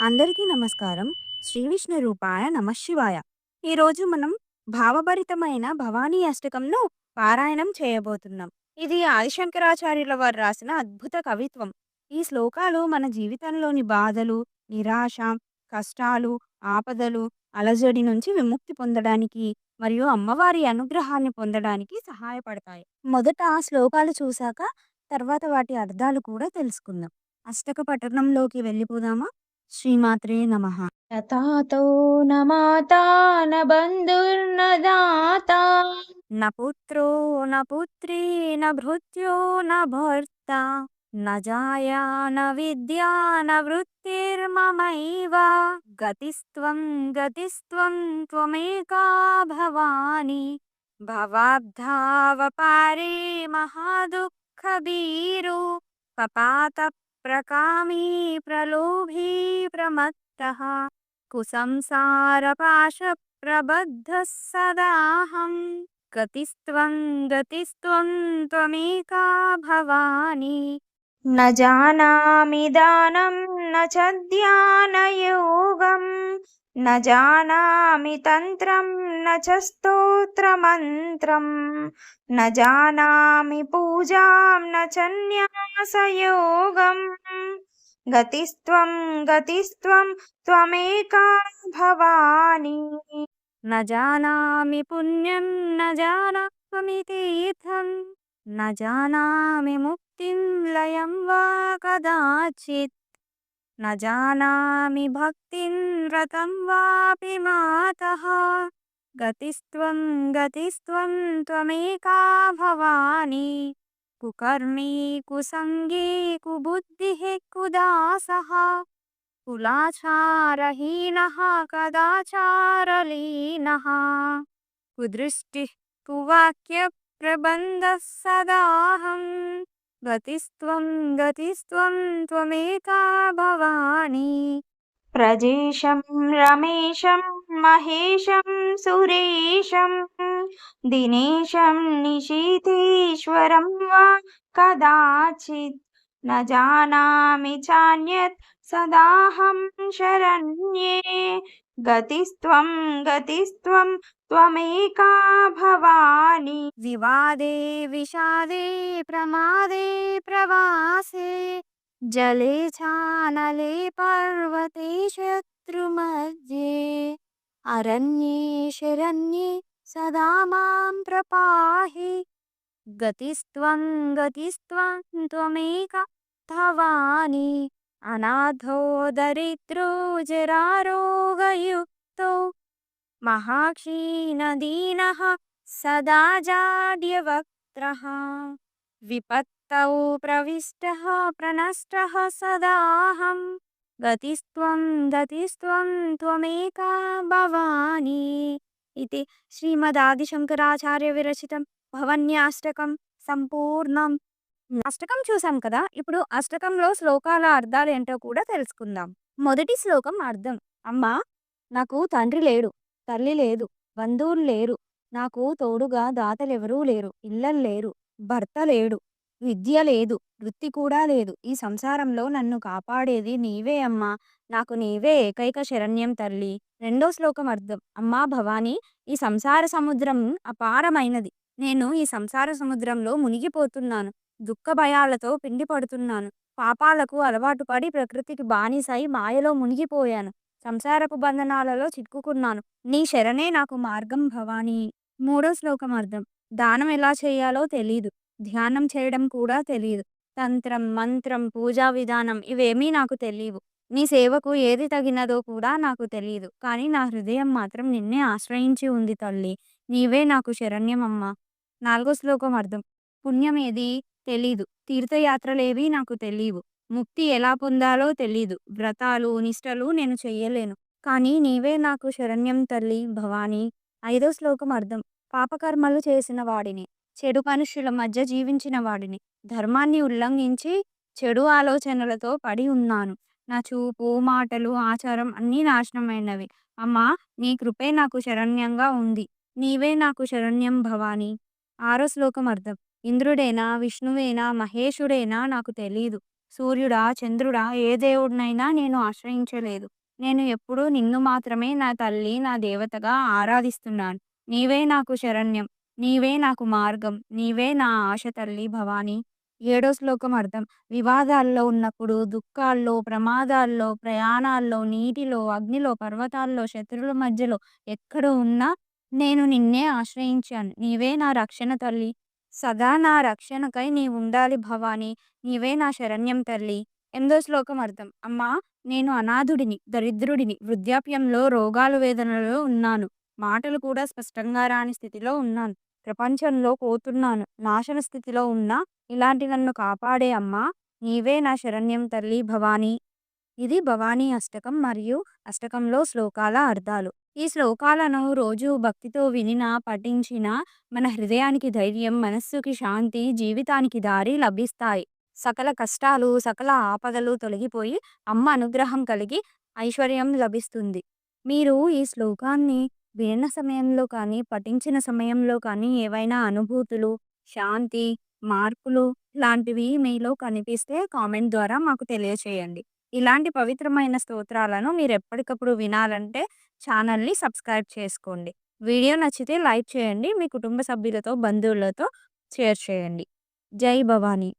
అందరికీ నమస్కారం. శ్రీ విష్ణు రూపాయ నమఃశివాయ. ఈరోజు మనం భావభరితమైన భవానీ అష్టకంను పారాయణం చేయబోతున్నాం. ఇది ఆదిశంకరాచార్యుల వారు రాసిన అద్భుత కవిత్వం. ఈ శ్లోకాలు మన జీవితంలోని బాధలు, నిరాశ, కష్టాలు, ఆపదలు, అలజడి నుంచి విముక్తి పొందడానికి మరియు అమ్మవారి అనుగ్రహాన్ని పొందడానికి సహాయపడతాయి. మొదట ఆ శ్లోకాలు చూశాక తర్వాత వాటి అర్థాలు కూడా తెలుసుకుందాం. అష్టక పట్టణంలోకి వెళ్ళిపోదామా? శ్రీమాత్రే నమః. యథాతో న మాతా న బంధుర్న దాతా న పుత్రో న పుత్రీ న భృత్యో న భర్తా న జాయా న విద్యా న వృత్తిర్మమైవ గతిస్త్వం గతిస్త్వం త్వమేకా భవాని భవాబ్ధావపారే మహాదుఃఖభీరు प्रकामी प्रलोभी प्रमत्तः कुसंसारपाशप्रबद्धः सदाहम् गतिस्त्वं गतिस्त्वं त्वमेका भवानी। न जानामि दानं न च ध्यानयोगं न जानामि तन्त्रं न च स्तोत्रमन्त्रं न जानामि पूजां न च न्या संयोगम् गतिस्त्वं गतिस्त्वं त्वमेका भवानी। न जानामि पुण्यं, न जानामि तीर्थं। न जानामि मुक्तिं लयं वा कदाचित्। न जानामि भक्तिं रतं वापि मातः। गतिस्त्वं गतिस्त्वं त्वमेका भवानी। कुकर्मी कुसङ्गी कुबुद्धिः कुदासः कुलाचारहीनः कदाचारलीनः कुदृष्टिः प्रबंध सदाहम् गतिस्त्वं गतिस्त्वं त्वमेका भवानी। ప్రజేశం రమేశం మహేశం సురేశం దినేశం నిశీతీశ్వరం వా కదాచిత్ న జానామి చాన్యత్ సదాహం శరణ్యే గతిస్త్వం గతిస్త్వం త్వమేకా భవాని. వివాదే విషాదే ప్రమాదే जले छानले पर्वते शत्रुमध्ये। अरण्ये शरण्ये सदा माँ प्रपाहि। गतिस्त्वं गतिस्त्वं त्वमेक धवानि। अनाथो दरिद्रो जरारोगयुक्तो महाक्षीणदीनः सदा जाड्यवक्त्रः। विपत् తౌ ప్రవిష్టः ప్రణష్టः సదాహం గతిస్త్వం గతిస్త్వం త్వమేకా భవాని ఇది శ్రీమదాదిశంకరాచార్య విరచితం భవన్యాష్టకం సంపూర్ణం అష్టకం చూసాం కదా ఇప్పుడు అష్టకంలో శ్లోకాల అర్థాలు ఏంటో కూడా తెలుసుకుందాం. మొదటి శ్లోకం అర్థం. అమ్మా నాకు తండ్రి లేడు తల్లి లేదు బంధువులు లేరు నాకు తోడుగా దాతలెవరూ లేరు ఇళ్ళలు లేరు భర్త లేడు. విద్య లేదు వృత్తి కూడా లేదు. ఈ సంసారంలో నన్ను కాపాడేది నీవే అమ్మా. నాకు నీవే ఏకైక శరణ్యం తల్లి. రెండో శ్లోకం అర్థం. అమ్మా భవానీ ఈ సంసార సముద్రం అపారమైనది. నేను ఈ సంసార సముద్రంలో మునిగిపోతున్నాను. దుఃఖ భయాలతో పిండి పడుతున్నాను. పాపాలకు అలవాటు పడి ప్రకృతికి బానిసై మాయలో మునిగిపోయాను. సంసారపు బంధనాలలో చిక్కుకున్నాను. నీ శరణే నాకు మార్గం భవానీ. మూడో శ్లోకం అర్థం. దానం ఎలా చేయాలో తెలీదు. ధ్యానం చేయడం కూడా తెలియదు తంత్రం మంత్రం పూజా విధానం ఇవేమీ నాకు తెలియవు నీ సేవకు ఏది తగినదో కూడా నాకు తెలియదు కానీ నా హృదయం మాత్రం నిన్నే ఆశ్రయించి ఉంది తల్లి. నీవే నాకు శరణ్యమమ్మా. నాలుగో శ్లోకం అర్థం. పుణ్యం ఏది తెలీదు. తీర్థయాత్రలేవి నాకు తెలియవు ముక్తి ఎలా పొందాలో తెలీదు. వ్రతాలు నిష్టలు నేను చెయ్యలేను. కానీ నీవే నాకు శరణ్యం తల్లి భవానీ. ఐదో శ్లోకం అర్థం. పాపకర్మలు చేసిన వాడిని. చెడు మనుషుల మధ్య జీవించిన వాడిని. ధర్మాన్ని ఉల్లంఘించి చెడు ఆలోచనలతో పడి ఉన్నాను. నా చూపు మాటలు ఆచారం అన్నీ నాశనమైనవి. అమ్మా నీ కృపే నాకు శరణ్యంగా ఉంది. నీవే నాకు శరణ్యం భవాని. ఆరో శ్లోకం అర్థం. ఇంద్రుడేనా విష్ణువేనా మహేశుడేనా నాకు తెలీదు. సూర్యుడా చంద్రుడా ఏ దేవుడినైనా నేను ఆశ్రయించలేదు. నేను ఎప్పుడూ నిన్ను మాత్రమే నా తల్లి నా దేవతగా ఆరాధిస్తున్నాను. నీవే నాకు శరణ్యం. నీవే నాకు మార్గం నీవే నా ఆశ తల్లి భవానీ. ఏడో శ్లోకం అర్థం. వివాదాల్లో ఉన్నప్పుడు దుఃఖాల్లో ప్రమాదాల్లో ప్రయాణాల్లో నీటిలో అగ్నిలో పర్వతాల్లో శత్రువుల మధ్యలో ఎక్కడ ఉన్నా నేను నిన్నే ఆశ్రయించాను. నీవే నా రక్షణ తల్లి. సదా నా రక్షణకై నీ ఉండాలి భవానీ. నీవే నా శరణ్యం తల్లి. ఎనిమిదో శ్లోకం అర్థం. అమ్మా నేను అనాథుడిని దరిద్రుడిని వృద్ధాప్యంలో రోగాలు వేదనలో ఉన్నాను. మాటలు కూడా స్పష్టంగా రాని స్థితిలో ఉన్నాను. ప్రపంచంలో పోతున్నాను. నాశన స్థితిలో ఉన్నా ఇలాంటి నన్ను కాపాడే అమ్మా నీవే నా శరణ్యం తల్లి భవానీ. ఇది భవానీ అష్టకం మరియు అష్టకంలో శ్లోకాల అర్థాలు. ఈ శ్లోకాలను రోజు భక్తితో వినినా పఠించినా మన హృదయానికి ధైర్యం మనస్సుకి శాంతి జీవితానికి దారి లభిస్తాయి. సకల కష్టాలు సకల ఆపదలు తొలగిపోయి అమ్మ అనుగ్రహం కలిగి ఐశ్వర్యం లభిస్తుంది. మీరు ఈ శ్లోకాన్ని విన్న సమయంలో కానీ పఠించిన సమయంలో కానీ ఏవైనా అనుభూతులు శాంతి మార్పులు లాంటివి మీలో కనిపిస్తే కామెంట్ ద్వారా మాకు తెలియచేయండి. ఇలాంటి పవిత్రమైన స్తోత్రాలను మీరు ఎప్పటికప్పుడు వినాలంటే ఛానల్ని సబ్స్క్రైబ్ చేసుకోండి. వీడియో నచ్చితే లైక్ చేయండి మీ కుటుంబ సభ్యులతో బంధువులతో షేర్ చేయండి. జై భవానీ.